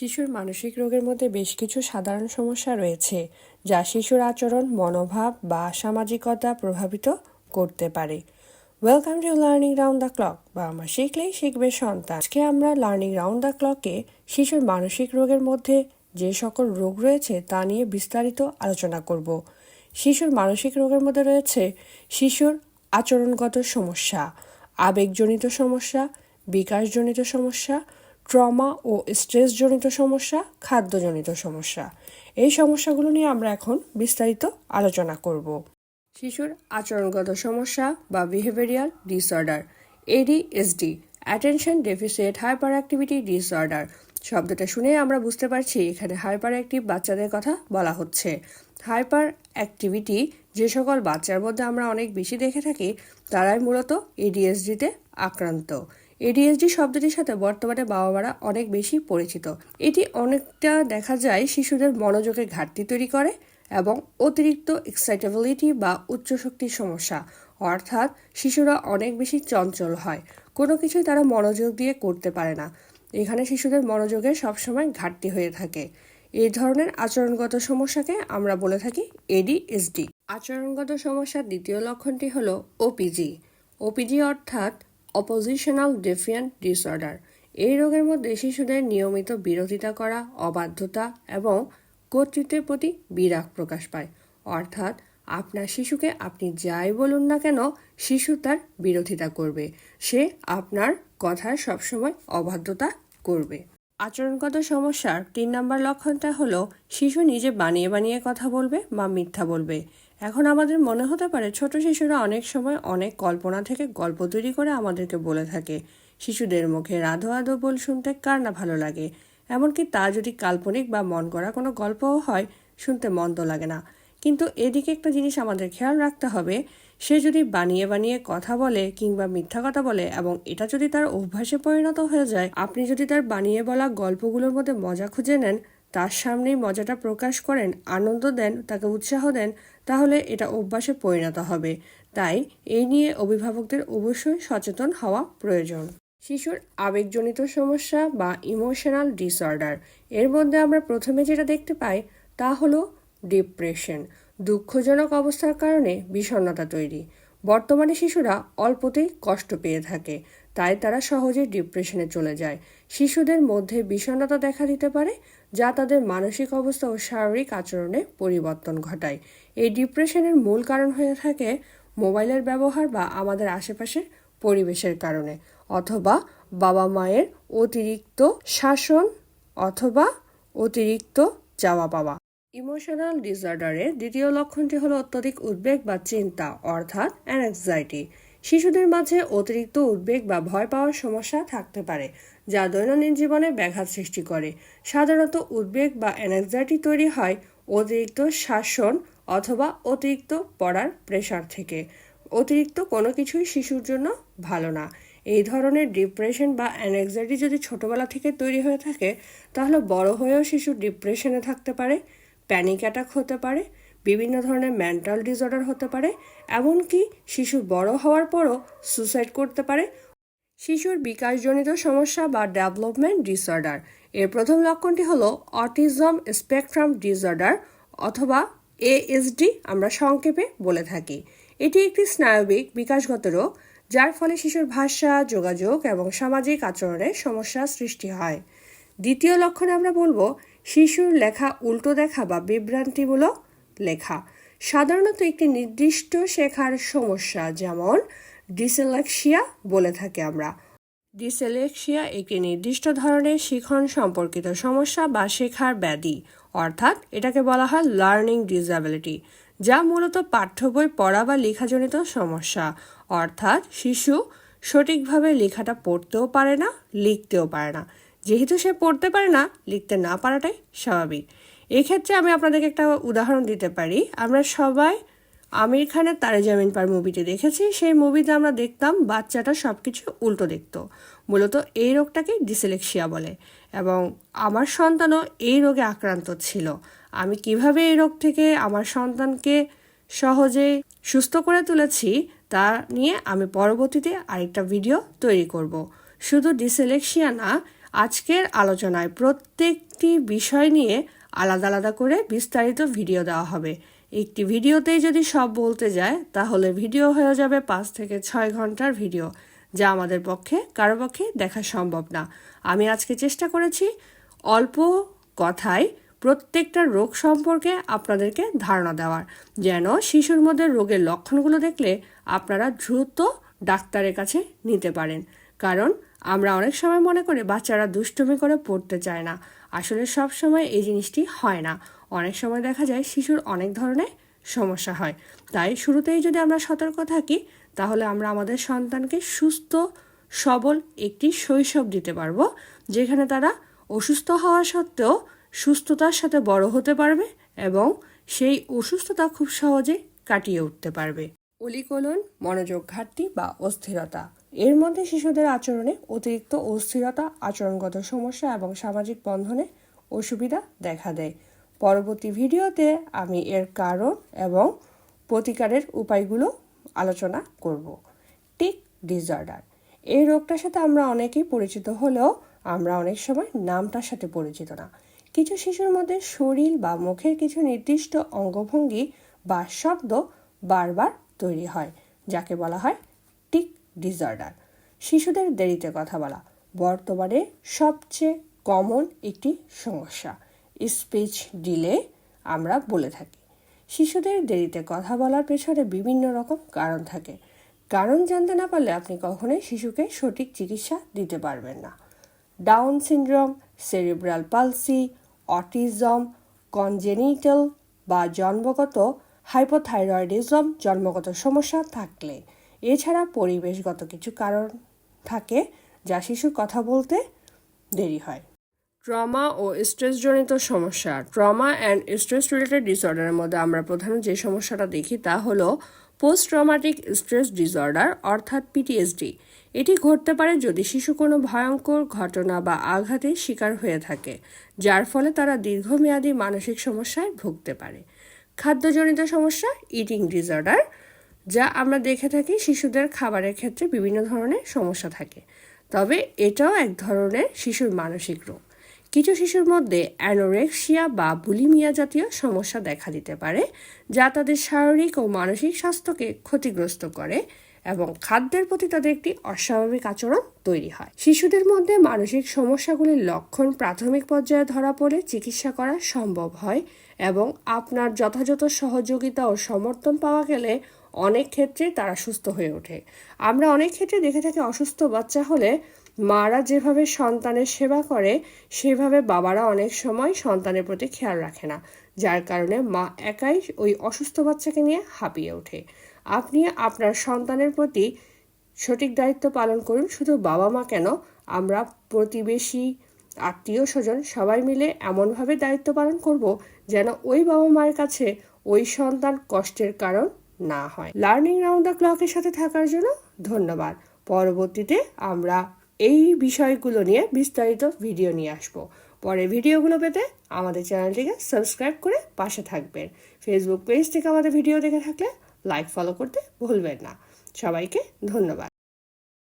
শিশুর মানসিক রোগের মধ্যে বেশ কিছু সাধারণ সমস্যা রয়েছে, যা শিশুর আচরণ, মনোভাব বা সামাজিকতা প্রভাবিত করতে পারে। Welcome to learning round the clock বা আমার শিখলেই শিখবে সন্তান। আজকে আমরা লার্নিং রাউন্ড দ্য ক্লকে শিশুর মানসিক রোগের মধ্যে যে সকল রোগ রয়েছে তা নিয়ে বিস্তারিত আলোচনা করব। শিশুর মানসিক রোগের মধ্যে রয়েছে শিশুর আচরণগত সমস্যা, আবেগজনিত সমস্যা, বিকাশজনিত সমস্যা ট্রমা ও স্ট্রেসজনিত সমস্যা, খাদ্যজনিত সমস্যা। এই সমস্যাগুলো নিয়ে আমরা এখন বিস্তারিত আলোচনা করব। শিশুর আচরণগত সমস্যা বা behavioural disorder ADSD attention deficit hyperactivity disorder শব্দটা শুনে আমরা বুঝতে পারছি এখানে হাইপার অ্যাক্টিভ বাচ্চাদের কথা বলা হচ্ছে। হাইপার অ্যাক্টিভিটি যে সকল বাচ্চার মধ্যে আমরা অনেক বেশি দেখে থাকি, তারাই মূলত এডিএসডিতে আক্রান্ত। এডিএসডি শব্দটির সাথে বর্তমানে বাবা মারা অনেক বেশি পরিচিত। এটি অনেকটা দেখা যায় শিশুদের মনোযোগের ঘাটতি তৈরি করে এবং অতিরিক্ত এক্সাইটেবিলিটি বা উচ্চ শক্তির সমস্যা। অর্থাৎ শিশুরা অনেক বেশি চঞ্চল হয়। কোনো কিছুই তারা মনোযোগ দিয়ে করতে পারে না। এখানে শিশুদের মনোযোগের সবসময় ঘাটতি হয়ে থাকে। এই ধরনের আচরণগত সমস্যাকে আমরা বলে থাকি এডিএসডি। আচরণগত সমস্যার দ্বিতীয় লক্ষণটি হলো ওপিজি ওপিজি অর্থাৎ অপোজিশনাল ডেফিয়েন্ট ডিসঅর্ডার এই রোগের মধ্যে শিশুদের নিয়মিত বিরোধিতা করা, অবাধ্যতা এবং কর্তৃত্বের প্রতি বিরাগ প্রকাশ পায়। অর্থাৎ আপনার শিশুকে আপনি যাই বলুন না কেন, শিশু তার বিরোধিতা করবে। সে আপনার কথার সবসময় অবাধ্যতা করবে। আচরণগত সমস্যার তিন নম্বর লক্ষণটা হলো, শিশু নিজে বানিয়ে বানিয়ে কথা বলবে বা মিথ্যা বলবে। এখন আমাদের মনে হতে পারে ছোট শিশুরা অনেক সময় অনেক কল্পনা থেকে গল্প তৈরি করে আমাদেরকে বলে থাকে। শিশুদের মুখে রাধো আধো বল শুনতে কার না ভালো লাগে? এমনকি তা যদি কাল্পনিক বা মন করা কোনো গল্পও হয়, শুনতে মন্দ লাগে না। কিন্তু এদিকে একটা জিনিস আমাদের খেয়াল রাখতে হবে, সে যদি বানিয়ে বানিয়ে কথা বলে কিংবা মিথ্যা কথা বলে এবং এটা যদি তার অভ্যাসে পরিণত হয়ে যায়, আপনি যদি তার বানিয়ে বলা গল্পগুলোর মধ্যে মজা খুঁজে নেন তার সামনেই মজাটা প্রকাশ করেন, আনন্দ দেন, তাকে উৎসাহ দেন, তাহলে এটা অভ্যাসে পরিণত হবে। তাই এই নিয়ে অভিভাবকদের অবশ্যই সচেতন হওয়া প্রয়োজন। শিশুর আবেগজনিত সমস্যা বা ইমোশনাল ডিসঅর্ডার, এর মধ্যে আমরা প্রথমে যেটা দেখতে পাই তা হলো ডিপ্রেশন, দুঃখজনক অবস্থার কারণে বিষণ্ণতা তৈরি। বর্তমানে শিশুরা অল্পতেই কষ্ট পেয়ে থাকে, তাই তারা সহজে ডিপ্রেশনে চলে যায়। শিশুদের মধ্যে বিষণ্ণতা দেখা দিতে পারে যা তাদের মানসিক অবস্থা ও শারীরিক আচরণে পরিবর্তন ঘটায়। এই ডিপ্রেশনের মূল কারণ হয়ে থাকে মোবাইলের ব্যবহার বা আমাদের আশেপাশের পরিবেশের কারণে, অথবা বাবা মায়ের অতিরিক্ত শাসন অথবা অতিরিক্ত চাওয়া পাওয়া। ইমোশনাল ডিসঅর্ডারের দ্বিতীয় লক্ষণটি হলো অত্যধিক উদ্বেগ বা চিন্তা, অর্থাৎ অ্যাংজাইটি শিশুদের মাঝে অতিরিক্ত উদ্বেগ বা ভয় পাওয়ার সমস্যা থাকতে পারে যা দৈনন্দিন জীবনে ব্যাঘাত সৃষ্টি করে। সাধারণত উদ্বেগ বা অ্যাংজাইটি তৈরি হয় অতিরিক্ত শাসন অথবা অতিরিক্ত পড়ার প্রেশার থেকে। অতিরিক্ত কোনো কিছুই শিশুর জন্য ভালো না। এই ধরনের ডিপ্রেশন বা অ্যাংজাইটি যদি ছোটবেলা থেকে তৈরি হয়ে থাকে, তাহলে বড় হয়েও শিশু ডিপ্রেশনে থাকতে পারে প্যানিক অ্যাটাক হতে পারে, বিভিন্ন ধরনের মেন্টাল ডিসঅর্ডার হতে পারে, এমনকি শিশু বড় হওয়ার পরও সুসাইড করতে পারে শিশুর বিকাশজনিত সমস্যা বা ডেভেলপমেন্ট ডিসঅর্ডার। এর প্রথম লক্ষণটি হল অটিজম স্পেকট্রাম ডিসঅর্ডার অথবা এএসডি আমরা সংক্ষেপে বলে থাকি। এটি একটি স্নায়বিক বিকাশগত রোগ, যার ফলে শিশুর ভাষা, যোগাযোগ এবং সামাজিক আচরণের সমস্যা সৃষ্টি হয়। দ্বিতীয় লক্ষণে আমরা বলব শিশুর লেখা উল্টো দেখা বা বিভ্রান্তিমূলক লেখা। সাধারণত একটি নির্দিষ্ট শেখার সমস্যা যেমন ডিসেলেক্সিয়া বলে থাকি আমরা। ডিসেলেক্সিয়া একটি নির্দিষ্ট ধরনের শিখন সম্পর্কিত সমস্যা বা শেখার ব্যাধি, অর্থাৎ এটাকে বলা হয় লার্নিং ডিসএবিলিটি যা মূলত পাঠ্য বই পড়া বা লেখাজনিত সমস্যা, অর্থাৎ শিশু সঠিকভাবে লেখাটা পড়তেও পারে না, লিখতেও পারে না। যেহেতু সে পড়তে পারে না, লিখতে না পারাটাই স্বাভাবিক। এক্ষেত্রে আমি আপনাদেরকে একটা উদাহরণ দিতে পারি। আমরা সবাই আমির খানের তারে জামিন পার মুভিটি দেখেছি। সেই মুভিতে আমরা দেখতাম বাচ্চাটা সব কিছু উল্টো দেখত। মূলত এই রোগটাকে ডিসেলেক্সিয়া বলে। এবং আমার সন্তানও এই রোগে আক্রান্ত ছিল। আমি কীভাবে এই রোগ থেকে আমার সন্তানকে সহজে সুস্থ করে তুলেছি তা নিয়ে আমি পরবর্তীতে আরেকটা ভিডিও তৈরি করব। শুধু ডিসেলেক্সিয়া না, আজকের আলোচনায় প্রত্যেকটি বিষয় নিয়ে আলাদা আলাদা করে বিস্তারিত ভিডিও দেওয়া হবে। একটি ভিডিওতেই যদি সব বলতে যায়, তাহলে ভিডিও হয়ে যাবে পাঁচ থেকে ছয় ঘণ্টার ভিডিও, যা আমাদের পক্ষে, কারও পক্ষে দেখা সম্ভব না। আমি আজকে চেষ্টা করেছি অল্প কথায় প্রত্যেকটা রোগ সম্পর্কে আপনাদেরকে ধারণা দেওয়ার। যেন শিশুর মধ্যে রোগের লক্ষণগুলো দেখলে আপনারা দ্রুত ডাক্তারের কাছে নিতে পারেন। কারণ আমরা অনেক সময় মনে করি, বাচ্চারা দুষ্টুমি করে পড়তে চায় না। আসলে সব সময় এই জিনিসটি হয় না। অনেক সময় দেখা যায় শিশুর অনেক ধরনের সমস্যা হয়। তাই শুরুতেই যদি আমরা সতর্ক থাকি, তাহলে আমরা আমাদের সন্তানকে সুস্থ, সবল একটি শৈশব দিতে পারব, যেখানে তারা অসুস্থ হওয়া সত্ত্বেও সুস্থতার সাথে বড় হতে পারবে এবং সেই অসুস্থতা খুব সহজে কাটিয়ে উঠতে পারবে। অলিকোলন মনোযোগ ঘাটতি বা অস্থিরতা। এর মধ্যে শিশুদের আচরণে অতিরিক্ত অস্থিরতা, আচরণগত সমস্যা এবং সামাজিক বন্ধনে অসুবিধা দেখা দেয়। পরবর্তী ভিডিওতে আমি এর কারণ এবং প্রতিকারের উপায়গুলো আলোচনা করব। Tic disorder. এই রোগটার সাথে আমরা অনেকেই পরিচিত হলেও আমরা অনেক সময় নামটার সাথে পরিচিত না। কিছু শিশুর মধ্যে শরীর বা মুখের কিছু নির্দিষ্ট অঙ্গভঙ্গি বা শব্দ বারবার তৈরি হয়, যাকে বলা হয় টিক ডিসঅর্ডার। শিশুদের দেরিতে কথা বলা বর্তমানে সবচেয়ে কমন একটি সমস্যা। স্পিচ ডিলে আমরা বলে থাকি। শিশুদের দেরিতে কথা বলার পেছনে বিভিন্ন রকম কারণ থাকে। কারণ জানতে না পারলে আপনি কখনোই শিশুকে সঠিক চিকিৎসা দিতে পারবেন না। Down syndrome, cerebral palsy, autism, congenital বা জন্মগত হাইপোথাইরয়েডিজম জন্মগত সমস্যা থাকলে। এছাড়া পরিবেশগত কিছু কারণ থাকে যা শিশুর কথা বলতে দেরি হয়। ট্রমা ও স্ট্রেসজনিত সমস্যা। ট্রমা অ্যান্ড স্ট্রেস রিলেটেড ডিসঅর্ডারের মধ্যে আমরা প্রধানত যে সমস্যাটা দেখি তা হলো পোস্ট ট্রমাটিক স্ট্রেস ডিসঅর্ডার অর্থাৎ পিটিএসডি এটি ঘটতে পারে যদি শিশু কোনো ভয়ঙ্কর ঘটনা বা আঘাতের শিকার হয়ে থাকে, যার ফলে তারা দীর্ঘমেয়াদী মানসিক সমস্যায় ভুগতে পারে। খাদ্যজনিত সমস্যা ইটিং ডিসঅর্ডার যা আমরা দেখে থাকি শিশুদের খাবারের ক্ষেত্রে বিভিন্ন ধরনের সমস্যা থাকে। তবে এটাও এক ধরনের শিশুর মানসিক রোগ। কিছু শিশুর মধ্যে অ্যানোরেক্সিয়া বা বুলিমিয়া জাতীয় সমস্যা দেখা দিতে পারে, যা তাদের শারীরিক ও মানসিক স্বাস্থ্যকে ক্ষতিগ্রস্ত করে এবং খাদ্যের প্রতি তাদের একটি অস্বাভাবিক আচরণ তৈরি হয়। শিশুদের মধ্যে মানসিক সমস্যাগুলির লক্ষণ প্রাথমিক পর্যায়ে ধরা পড়ে চিকিৎসা করা সম্ভব হয় এবং আপনার যথাযথ সহযোগিতা ও সমর্থন পাওয়া গেলে অনেক ক্ষেত্রে তারা সুস্থ হয়ে ওঠে। আমরা অনেক ক্ষেত্রে দেখে থাকি অসুস্থ বাচ্চা হলে মারা যেভাবে সন্তানের সেবা করে, সেভাবে বাবারা অনেক সময় সন্তানের প্রতি খেয়াল রাখে না, যার কারণে মা একাই ওই অসুস্থ বাচ্চাকে নিয়ে হাঁপিয়ে ওঠে। আপনি আপনার সন্তানের প্রতি সঠিক দায়িত্ব পালন করুন, শুধু বাবা মা কেন, আমরা প্রতিবেশী, আত্মীয় স্বজন সবাই মিলে এমনভাবে দায়িত্ব পালন করব যেন ওই বাবা মায়ের কাছে ওই সন্তান কষ্টের কারণ না হয়। লার্নিং রাউন্ড দ্য ক্লকের সাথে থাকার জন্য ধন্যবাদ। পরবর্তীতে আমরা এই বিষয়গুলো নিয়ে বিস্তারিত ভিডিও নিয়ে আসব। পরে ভিডিওগুলো পেতে আমাদের চ্যানেলটিকে সাবস্ক্রাইব করে পাশে থাকবেন। ফেসবুক পেজ থেকে আমাদের ভিডিও দেখে থাকলে লাইক ফলো করতে ভুলবেন না। সবাইকে ধন্যবাদ।